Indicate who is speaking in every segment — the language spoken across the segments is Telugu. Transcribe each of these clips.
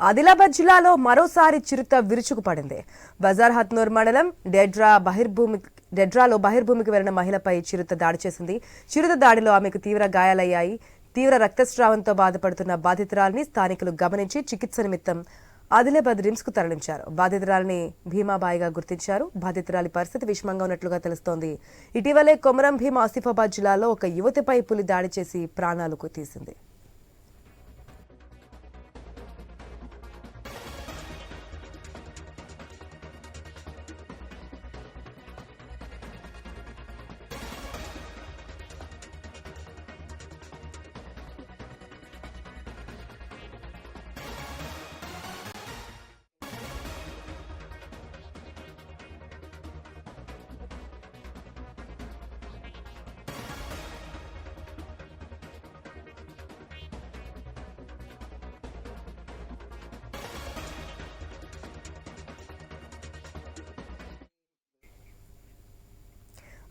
Speaker 1: ఆదిలాబాద్ జిల్లాలో మరోసారి చిరుత విరుచుకుపడింది. బజార్ హత్నూర్ మండలం డెడ్రా బహిర్భూమి డెడ్రాలో బహిర్భూమికి వెళ్ళిన మహిళపై చిరుత దాడి చేసింది. చిరుత దాడిలో ఆమెకు తీవ్ర గాయాలయ్యాయి. తీవ్ర రక్తస్రావంతో బాధపడుతున్న బాధితురాల్ని స్థానికులు గమనించి చికిత్స నిమిత్తం ఆదిలాబాద్ రిమ్స్కు తరలించారు. బాధితురాలిని భీమాబాయిగా గుర్తించారు. బాధితురాలి పరిస్థితి విషమంగా ఉన్నట్లుగా తెలుస్తోంది. ఇటీవలే కొమరం భీమ ఆసిఫాబాద్ జిల్లాలో ఒక యువతిపై పులి దాడి చేసి ప్రాణాలకు తీసింది.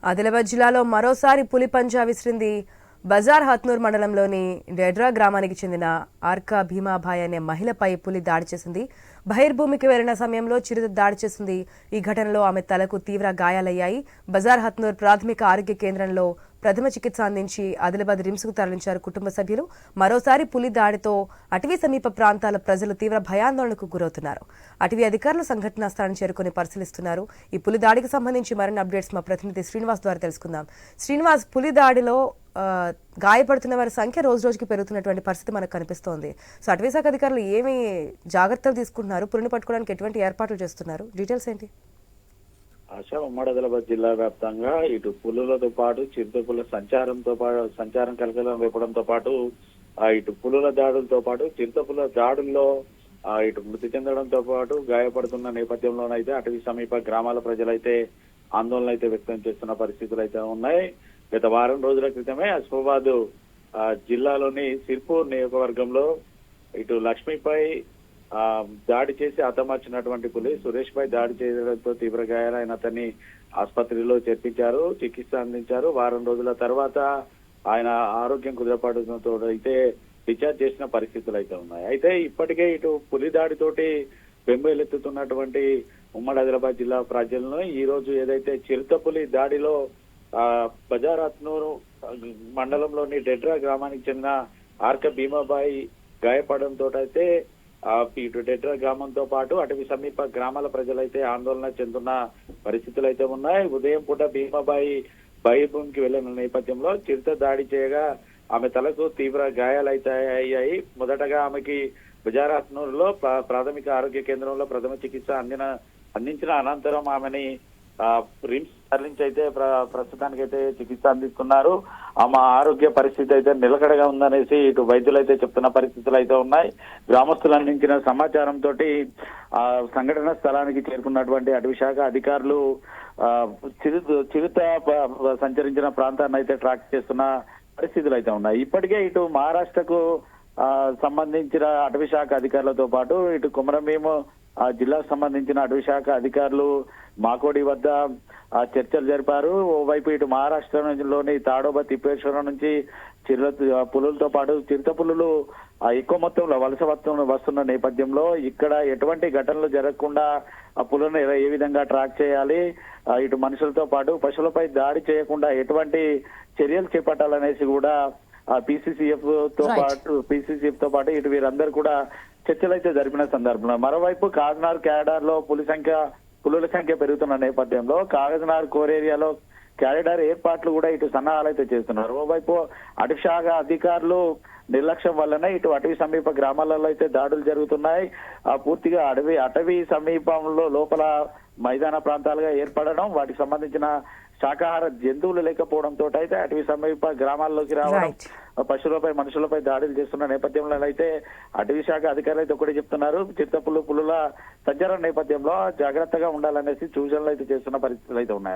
Speaker 1: ఆదిలాబాద్ జిల్లాలో మరోసారి పులి పంజా విసిరింది బజార్ హత్నూర్ మండలంలోని డెడ్రా గ్రామానికి చెందిన ఆర్కా భీమాభాయ్ అనే మహిళపై పులి దాడి చేసింది. బహిర్భూమికి వెళ్ళిన సమయంలో చిరుత దాడి చేసింది. ఈ ఘటనలో ఆమె తలకు తీవ్ర గాయాలయ్యాయి. బజార్ హత్నూర్ ప్రాథమిక ఆరోగ్య కేంద్రంలో ప్రథమ చికిత్స అందించి ఆదిలాబాద్ రిమ్స్కు తరలించారు కుటుంబ సభ్యులు. మరోసారి పులి దాడితో అటవీ సమీప ప్రాంతాల ప్రజలు తీవ్ర భయాందోళనకు గురవుతున్నారు. అటవీ అధికారులు సంఘటనా స్థలాన్ని చేరుకుని పరిశీలిస్తున్నారు. ఈ పులి దాడికి సంబంధించి మరిన్ని అప్డేట్స్ మా ప్రతినిధి శ్రీనివాస్ ద్వారా తెలుసుకుందాం. శ్రీనివాస్ పులి దాడిలో గాయపడుతున్న వారి సంఖ్య రోజు రోజుకి పెరుగుతున్నటువంటి పరిస్థితి మనకు కనిపిస్తోంది. సో అటవీ శాఖ అధికారులు ఏమి జాగ్రత్తలు తీసుకుంటున్నారు? పులిని పట్టుకోవడానికి ఎటువంటి ఏర్పాట్లు చేస్తున్నారు? డీటెయిల్స్ ఏంటి?
Speaker 2: ఆశా ఉమ్మడి ఆదిలాబాద్ జిల్లా వ్యాప్తంగా ఇటు పులులతో పాటు చిరుతపుల సంచారంతో పాటు సంచారం కలకలం రేపడంతో పాటు ఆ ఇటు పులుల దాడులతో పాటు చిరుతపుల దాడుల్లో ఆ ఇటు మృతి చెందడంతో పాటు గాయపడుతున్న నేపథ్యంలోనైతే అటవీ సమీప గ్రామాల ప్రజలైతే ఆందోళన అయితే వ్యక్తం చేస్తున్న పరిస్థితులు అయితే ఉన్నాయి. గత వారం రోజుల క్రితమే అస్మాబాద్ ఆ, జిల్లాలోని సిర్పూర్ నియోజకవర్గంలో ఇటు లక్ష్మిపై దాడి చేసి హతమార్చినటువంటి పులి సురేష్ పై దాడి చేయడంతో తీవ్ర గాయాలైన అతన్ని ఆసుపత్రిలో చేర్పించారు చికిత్స అందించారు. వారం రోజుల తర్వాత ఆయన ఆరోగ్యం కుదిరపడంతో అయితే డిశ్చార్జ్ చేసిన పరిస్థితులు అయితే ఉన్నాయి. అయితే ఇప్పటికే ఇటు పులి దాడితోటి బెంబేలెత్తుతున్నటువంటి ఉమ్మడి ఆదిలాబాద్ జిల్లా ప్రజలను ఈ రోజు ఏదైతే చిరుత పులి దాడిలో ఆ బజారత్నూరు మండలంలోని డెడ్రా గ్రామానికి చెందిన ఆర్క భీమాబాయి గాయపడంతో అయితే ఇటు డెడ్రా గ్రామంతో పాటు అటవీ సమీప గ్రామాల ప్రజలైతే ఆందోళన చెందుతున్న పరిస్థితులు అయితే ఉన్నాయి. ఉదయం పూట భీమాబాయి భూమికి వెళ్ళిన నేపథ్యంలో చిరుత దాడి చేయగా ఆమె తలకు తీవ్ర గాయాలైతే అయ్యాయి. మొదటగా ఆమెకి బజారాత్నూరులో ప్రాథమిక ఆరోగ్య కేంద్రంలో ప్రథమ చికిత్స అందిన అందించిన అనంతరం ఆమెని రిమ్స్ తరలించి అయితే ప్ర- ప్రస్తుతానికైతే చికిత్స అందిస్తున్నారు. ఆమె ఆరోగ్య పరిస్థితి అయితే నిలకడగా ఉందనేసి ఇటు వైద్యులు అయితే చెప్తున్న పరిస్థితులు అయితే ఉన్నాయి. గ్రామస్తులు అందించిన సమాచారం తోటి ఆ సంఘటన స్థలానికి చేరుకున్నటువంటి అటవీ శాఖ అధికారులు ఆ, చిరుత చిరుత సంచరించిన ప్రాంతాన్ని అయితే ట్రాక్ చేస్తున్న పరిస్థితులు అయితే ఉన్నాయి. ఇప్పటికే ఇటు మహారాష్ట్రకు ఆ, సంబంధించిన అటవీ శాఖ అధికారులతో పాటు ఇటు కుమరమేము ఆ జిల్లాకు సంబంధించిన అటవీ శాఖ అధికారులు మాకోడి వద్ద ఆ, చర్చలు జరిపారు ఓవైపు ఇటు మహారాష్ట్రలోని తాడోబా తిప్పేశ్వరం నుంచి చిరుత పులులతో పాటు చిరుత పులులు ఆ, ఎక్కువ మొత్తంలో వలస వస్తున్న వస్తున్న నేపథ్యంలో ఇక్కడ ఎటువంటి ఘటనలు జరగకుండా ఆ పులులను ఏ- విధంగా ట్రాక్ చేయాలి ఆ, ఇటు మనుషులతో పాటు పశువులపై దాడి చేయకుండా ఎటువంటి చర్యలు చేపట్టాలనేసి కూడా
Speaker 1: పిసిసిఎఫ్తో.
Speaker 2: పాటు పిసిసిఎఫ్తో పాటు ఇటు వీరందరూ కూడా చర్చలు అయితే జరిపిన సందర్భంలో. మరోవైపు కాకినాడ క్యాడర్లో పులి సంఖ్య పులుల సంఖ్య పెరుగుతున్న నేపథ్యంలో కాకినాడ కోర్ ఏరియాలో క్యారిడార్ ఏర్పాట్లు కూడా ఇటు సన్నాహాలు అయితే చేస్తున్నారు. ఓవైపు అటుశాఖ శాఖ అధికారులు నిర్లక్ష్యం వల్లనే ఇటు అటవీ సమీప గ్రామాలలో అయితే దాడులు జరుగుతున్నాయి. ఆ పూర్తిగా అడవి అటవీ సమీపంలో లోపల మైదాన ప్రాంతాలుగా ఏర్పడడం వాటికి సంబంధించిన శాకాహార జంతువులు లేకపోవడంతో అయితే అటవీ సమీప గ్రామాల్లోకి రావడం. పశువులపై మనుషులపై దాడులు చేస్తున్న నేపథ్యంలో అయితే అటవీ శాఖ అధికారులు అయితే ఒకటి చెప్తున్నారు చిత్తపులు పులుల సంచారం నేపథ్యంలో జాగ్రత్తగా ఉండాలనేసి సూచనలు అయితే చేస్తున్న పరిస్థితులు అయితే ఉన్నాయి